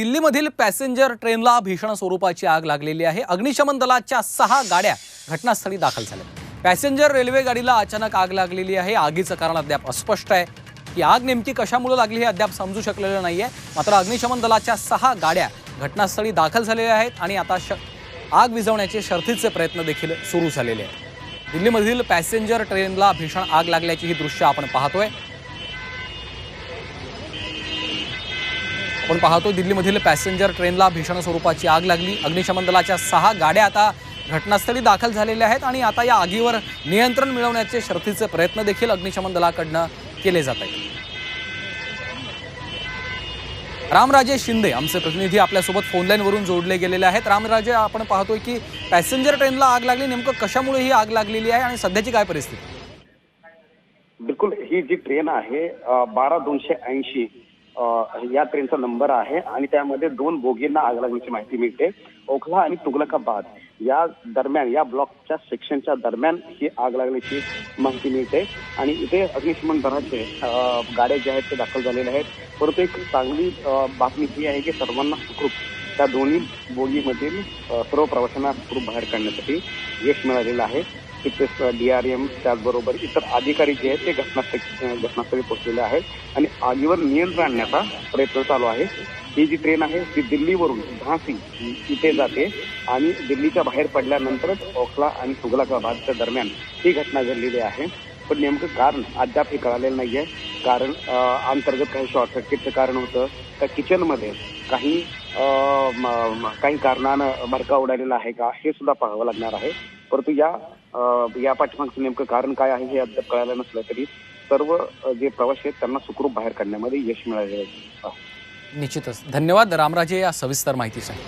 दिल्लीमधील पॅसेंजर ट्रेनला भीषण स्वरूपाची आग लागलेली आहे. अग्निशमन दलाच्या सहा गाड्या घटनास्थळी दाखल झाल्या. पॅसेंजर रेल्वे गाडीला अचानक आग लागलेली आहे. आगीचं कारण अद्याप अस्पष्ट आहे. ही आग नेमकी कशामुळे लागली हे अद्याप समजू शकलेलं नाही आहे मात्र अग्निशमन दलाच्या सहा गाड्या घटनास्थळी दाखल झालेल्या आहेत आणि आता श आग विझवण्याचे शर्थीचे प्रयत्न देखील सुरू झालेले आहेत. दिल्लीमधील पॅसेंजर ट्रेनला भीषण आग लागल्याची ही दृश्य आपण पाहतोय. आपण पाहतो दिल्लीमधील पॅसेंजर ट्रेनला भीषण स्वरूपाची आग लागली. अग्निशमन दलाच्या सहा गाड्या आता घटनास्थळी दाखल झालेल्या आहेत आणि आता या आगीवर नियंत्रण मिळवण्याचे शर्थीचे प्रयत्न देखील अग्निशमन दलाकडनं केले जात आहेत. रामराजे शिंदे आमचे प्रतिनिधी आपल्यासोबत फोनलाईनवरून जोडले गेलेले आहेत. रामराजे आपण पाहतोय की पॅसेंजर ट्रेनला आग लागली. नेमकं कशामुळे ही आग लागलेली आहे आणि सध्याची काय परिस्थिती? बिलकुल ही जी ट्रेन आहे बारा दोनशे ऐंशी या ट्रेनचा नंबर आहे आणि त्यामध्ये दोन बोगींना आग लागण्याची माहिती मिळते. ओखला आणि तुगलकाबाद या दरम्यान या ब्लॉकच्या सेक्शनच्या दरम्यान ही आग लागल्याची माहिती मिळते. आणि इथे अग्निशमन दलाचे गाड्या ज्या आहेत ते दाखल झालेल्या आहेत. परंतु एक चांगली बातमी ही आहे की सर्वांना सुखरूप त्या दोन्ही बोगीमधील सर्व प्रवाशांना सुखरूप बाहेर काढण्यासाठी यश मिळालेलं आहे. तिथे डीआरएम त्याचबरोबर इतर अधिकारी जे आहेत ते घटनास्थळी घटनास्थळी पोहोचलेले आहेत. आणि आगीवर नियंत्रण आणण्याचा प्रयत्न चालू आहे. ही जी ट्रेन आहे ती दिल्लीवरून झांसी इथे जाते आणि दिल्लीच्या बाहेर पडल्यानंतरच ओखला आणि तुगलकाबादच्या दरम्यान ही घटना घडलेली आहे. पण नेमकं कारण अद्याप हे कळालेलं आहे कारण अंतर्गत काही शॉर्ट सर्किटचं कारण होतं. त्या किचनमध्ये काही काही कारणानं भडका उडालेला आहे का हे सुद्धा पाहावं लागणार आहे. परंतु या या पाठीमागचं नेमकं कारण काय आहे हे अद्याप कळायला नसलं तरी सर्व जे प्रवासी आहेत त्यांना सुखरूप बाहेर काढण्यामध्ये यश मिळाले निश्चितच. धन्यवाद. रामराजे या सविस्तर माहितीसाठी.